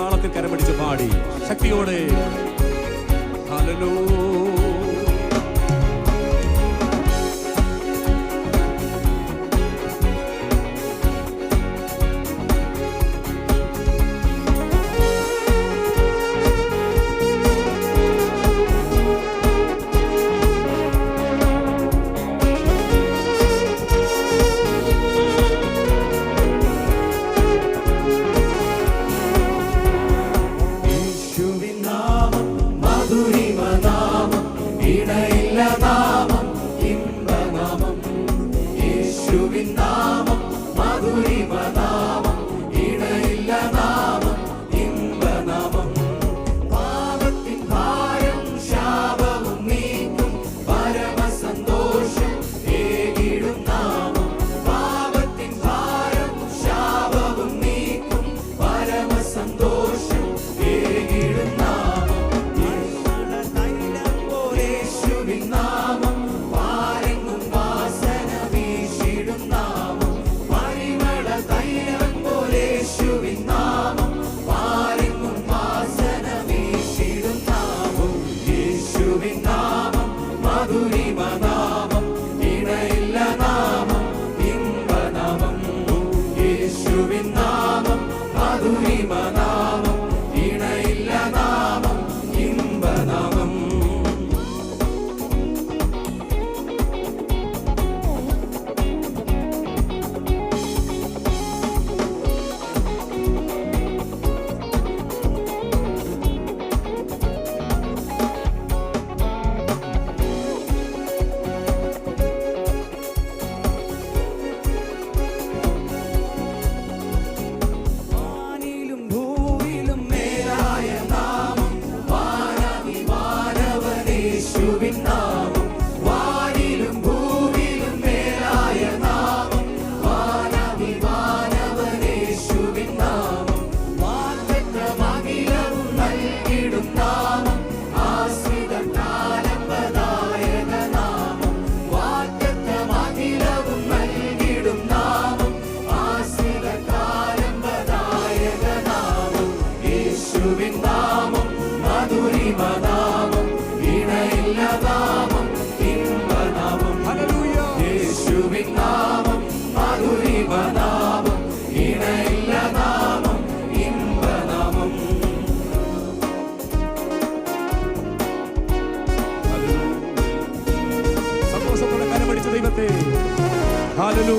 താളത്തിൽ കരമടിച്ച് പാടി. ശക്തിയോടെ. ഹലോ മധുരിമ നാമം ഇണയില്ല നാമം ഇമ്പനാമം. യേശുവിൻ നാമം മധുരിമ നാമം നാമം ഇണയില്ല നാമം ഇമ്പനാമം. യേശുവിൻ നാമം മധുരിവ നാമം ഇണയില്ല നാമം ഇമ്പനാമം. സന്തോഷത്തോടെ ദൈവത്തെ. ഹാലലൂ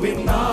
be on.